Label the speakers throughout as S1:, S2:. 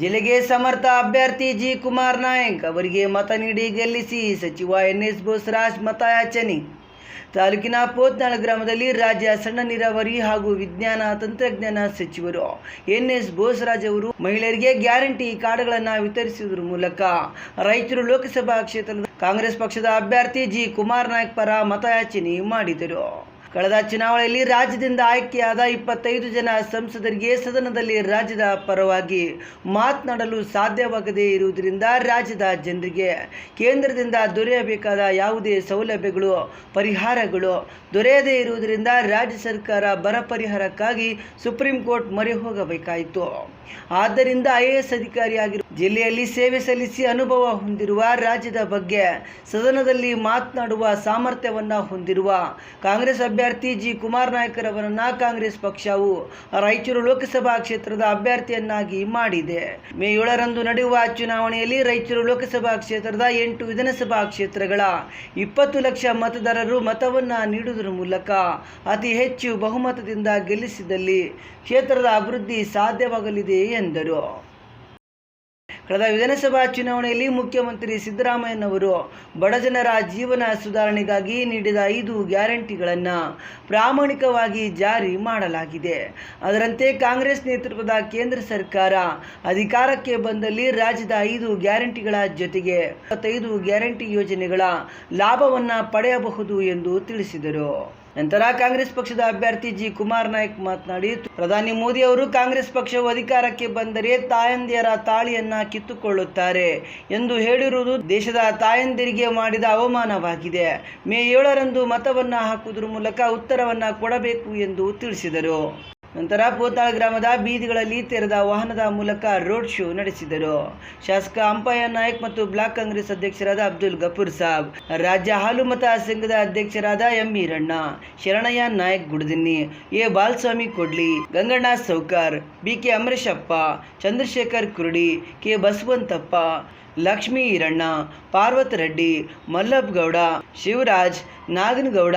S1: ಜಿಲ್ಲೆಗೆ ಸಮರ್ಥ ಅಭ್ಯರ್ಥಿ ಜಿ ಕುಮಾರ್ ನಾಯಕ್ ಅವರಿಗೆ ಮತ ನೀಡಿ ಗೆಲ್ಲಿಸಿ ಸಚಿವ ಎನ್ ಎಸ್ ಬೋಸರಾಜ್ ಮತಯಾಚನೆ. ತಾಲೂಕಿನ ಪೋತ್ನಾಳ ಗ್ರಾಮದಲ್ಲಿ ರಾಜ್ಯ ಸಣ್ಣ ನೀರಾವರಿ ಹಾಗೂ ವಿಜ್ಞಾನ ತಂತ್ರಜ್ಞಾನ ಸಚಿವರು ಎನ್ ಎಸ್ ಬೋಸರಾಜ್ ಅವರು ಮಹಿಳೆಯರಿಗೆ ಗ್ಯಾರಂಟಿ ಕಾರ್ಡ್ಗಳನ್ನು ವಿತರಿಸುವುದರ ಮೂಲಕ ರೈತರು ಲೋಕಸಭಾ ಕ್ಷೇತ್ರದ ಕಾಂಗ್ರೆಸ್ ಪಕ್ಷದ ಅಭ್ಯರ್ಥಿ ಜಿ ಕುಮಾರ್ ನಾಯಕ್ ಪರ ಮತಯಾಚನೆ ಮಾಡಿದರು. ಕಳೆದ ಚುನಾವಣೆಯಲ್ಲಿ ರಾಜ್ಯದಿಂದ ಆಯ್ಕೆಯಾದ ಇಪ್ಪತ್ತೈದು ಜನ ಸಂಸದರಿಗೆ ಸದನದಲ್ಲಿ ರಾಜ್ಯದ ಪರವಾಗಿ ಮಾತನಾಡಲು ಸಾಧ್ಯವಾಗದೇ ಇರುವುದರಿಂದ ರಾಜ್ಯದ ಜನರಿಗೆ ಕೇಂದ್ರದಿಂದ ದೊರೆಯಬೇಕಾದ ಯಾವುದೇ ಸೌಲಭ್ಯಗಳು, ಪರಿಹಾರಗಳು ದೊರೆಯದೇ ಇರುವುದರಿಂದ ರಾಜ್ಯ ಸರ್ಕಾರ ಬರ ಪರಿಹಾರಕ್ಕಾಗಿ ಸುಪ್ರೀಂ ಕೋರ್ಟ್ ಮೊರೆ ಹೋಗಬೇಕಾಯಿತು. ಆದ್ದರಿಂದ ಐಎಎಸ್ ಅಧಿಕಾರಿಯಾಗಿರುವ ಜಿಲ್ಲೆಯಲ್ಲಿ ಸೇವೆ ಸಲ್ಲಿಸಿ ಅನುಭವ ಹೊಂದಿರುವ ರಾಜ್ಯದ ಬಗ್ಗೆ ಸದನದಲ್ಲಿ ಮಾತನಾಡುವ ಸಾಮರ್ಥ್ಯವನ್ನ ಹೊಂದಿರುವ ಕಾಂಗ್ರೆಸ್ ಅಭ್ಯರ್ಥಿ ಜಿ ಕುಮಾರ್ ನಾಯಕರವರನ್ನ ಕಾಂಗ್ರೆಸ್ ಪಕ್ಷವು ರಾಯಚೂರು ಲೋಕಸಭಾ ಕ್ಷೇತ್ರದ ಅಭ್ಯರ್ಥಿಯನ್ನಾಗಿ ಮಾಡಿದೆ. ಮೇ ಏಳರಂದು ನಡೆಯುವ ಚುನಾವಣೆಯಲ್ಲಿ ರಾಯಚೂರು ಲೋಕಸಭಾ ಕ್ಷೇತ್ರದ ಎಂಟು ವಿಧಾನಸಭಾ ಕ್ಷೇತ್ರಗಳ ಇಪ್ಪತ್ತು ಲಕ್ಷ ಮತದಾರರು ಮತವನ್ನ ನೀಡುವುದರ ಮೂಲಕ ಅತಿ ಹೆಚ್ಚು ಬಹುಮತದಿಂದ ಗೆಲ್ಲಿಸಿದಲ್ಲಿ ಕ್ಷೇತ್ರದ ಅಭಿವೃದ್ಧಿ ಸಾಧ್ಯವಾಗಲಿದೆ ಎಂದರು. ಕಳೆದ ವಿಧಾನಸಭಾ ಚುನಾವಣೆಯಲ್ಲಿ ಮುಖ್ಯಮಂತ್ರಿ ಸಿದ್ದರಾಮಯ್ಯನವರು ಬಡಜನರ ಜೀವನ ಸುಧಾರಣೆಗಾಗಿ ನೀಡಿದ ಐದು ಗ್ಯಾರಂಟಿಗಳನ್ನು ಪ್ರಾಮಾಣಿಕವಾಗಿ ಜಾರಿ ಮಾಡಲಾಗಿದೆ. ಅದರಂತೆ ಕಾಂಗ್ರೆಸ್ ನೇತೃತ್ವದ ಕೇಂದ್ರ ಸರ್ಕಾರ ಅಧಿಕಾರಕ್ಕೆ ಬಂದಲ್ಲಿ ರಾಜ್ಯದ ಐದು ಗ್ಯಾರಂಟಿಗಳ ಜೊತೆಗೆ ಇಪ್ಪತ್ತೈದು ಗ್ಯಾರಂಟಿ ಯೋಜನೆಗಳ ಲಾಭವನ್ನು ಪಡೆಯಬಹುದು ಎಂದು ತಿಳಿಸಿದರು. ನಂತರ ಕಾಂಗ್ರೆಸ್ ಪಕ್ಷದ ಅಭ್ಯರ್ಥಿ ಜಿ ಕುಮಾರ್ ನಾಯಕ್ ಮಾತನಾಡಿ, ಪ್ರಧಾನಿ ಮೋದಿ ಅವರು ಕಾಂಗ್ರೆಸ್ ಪಕ್ಷವು ಅಧಿಕಾರಕ್ಕೆ ಬಂದರೆ ತಾಯಂದಿಯರ ತಾಳಿಯನ್ನ ಕಿತ್ತುಕೊಳ್ಳುತ್ತಾರೆ ಎಂದು ಹೇಳಿರುವುದು ದೇಶದ ತಾಯಂದಿರಿಗೆ ಮಾಡಿದ ಅವಮಾನವಾಗಿದೆ. ಮೇ ಏಳರಂದು ಮತವನ್ನ ಹಾಕುವುದರ ಮೂಲಕ ಉತ್ತರವನ್ನ ಕೊಡಬೇಕು ಎಂದು ತಿಳಿಸಿದರು. ನಂತರ ಪೋತಾಳ ಗ್ರಾಮದ ಬೀದಿಗಳಲ್ಲಿ ತೆರೆದ ವಾಹನದ ಮೂಲಕ ರೋಡ್ ಶೋ ನಡೆಸಿದರು. ಶಾಸಕ ಅಂಪಯ್ಯ ನಾಯಕ್ ಮತ್ತು ಬ್ಲಾಕ್ ಕಾಂಗ್ರೆಸ್ ಅಧ್ಯಕ್ಷರಾದ ಅಬ್ದುಲ್ ಗಫೂರ್ ಸಾಬ್, ರಾಜ್ಯ ಹಾಲುಮತ ಸಂಘದ ಅಧ್ಯಕ್ಷರಾದ M Eranna Sharanayya Nayak Gudadinni, A Balaswamy Kodli, Ganganna Sowkar B K Amareshappa, Chandrashekhar Kurudi, K Basavanthappa Lakshmi Iranna Parvat Reddy Mallab Gowda, Shivaraj Naganagowda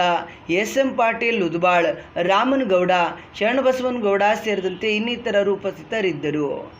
S1: S M Patil Udubal Ramanagowda Sharanabasavanagowda ಸೇರಿದಂತೆ ಇನ್ನಿತರರು ಉಪಸ್ಥಿತರಿದ್ದರು.